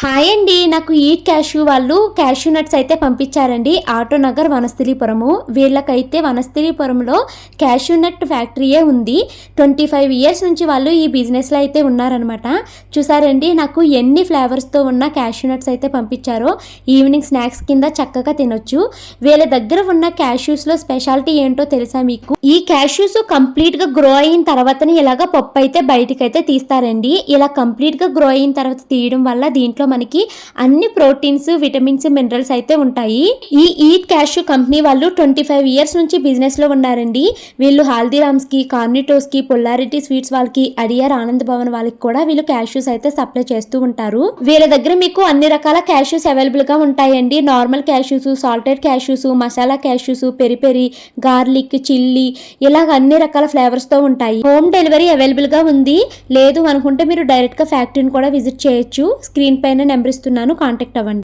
Hi అండి. నాకు ఈ క్యాష్యూ వాళ్ళు క్యాష్యూ నట్స్ అయితే పంపించారండి. ఆటో నగర్ వనస్థలిపురము. వీళ్ళకైతే వనస్థలిపురంలో క్యాష్యూ నట్ ఫ్యాక్టరీయే ఉంది. ట్వంటీ ఫైవ్ ఇయర్స్ నుంచి వాళ్ళు ఈ బిజినెస్లో అయితే ఉన్నారనమాట చూసారండి నాకు ఎన్ని ఫ్లేవర్స్తో ఉన్న క్యాష్యూ నట్స్ అయితే పంపించారో. ఈవినింగ్ స్నాక్స్ కింద చక్కగా తినొచ్చు. వీళ్ళ దగ్గర ఉన్న క్యాష్యూస్లో స్పెషాలిటీ ఏంటో తెలుసా మీకు? ఈ క్యాష్యూస్ కంప్లీట్గా గ్రో అయిన తర్వాతనే ఇలాగ పప్పు అయితే బయటకైతే తీస్తారండి. ఇలా కంప్లీట్గా గ్రో అయిన తర్వాత తీయడం వల్ల దీంట్లో మనకి అన్ని ప్రోటీన్స్ విటమిన్స్ మినరల్స్ అయితే ఉంటాయి. ఈ ఈట్ క్యాష్యూ కంపెనీ వాళ్ళు ట్వంటీ ఫైవ్ ఇయర్స్ నుంచి బిజినెస్లో ఉన్నారండి. వీళ్ళు హాల్దీరామ్స్కి కార్నిటోస్కి పొల్లారిటీ స్వీట్స్ వాళ్ళకి అడియార్ ఆనంద్ భవన్ వాళ్ళకి కూడా వీళ్ళు క్యాష్యూస్ అయితే సప్లై చేస్తూ ఉంటారు. వీళ్ళ దగ్గర మీకు అన్ని రకాల క్యాష్యూస్ అవైలబుల్గా ఉంటాయండి. Normal cashews salted cashews masala cashews peri peri garlic chilli ఇలాగ అన్ని రకాల ఫ్లేవర్స్తో ఉంటాయి. హోమ్ డెలివరీ అవైలబుల్గా ఉంది. లేదు అనుకుంటే మీరు డైరెక్ట్గా ఫ్యాక్టరీని కూడా విజిట్ చేయొచ్చు. స్క్రీన్ పైన నెంబర్ ఇస్తున్నాను కాంటాక్ట్ అవ్వండి.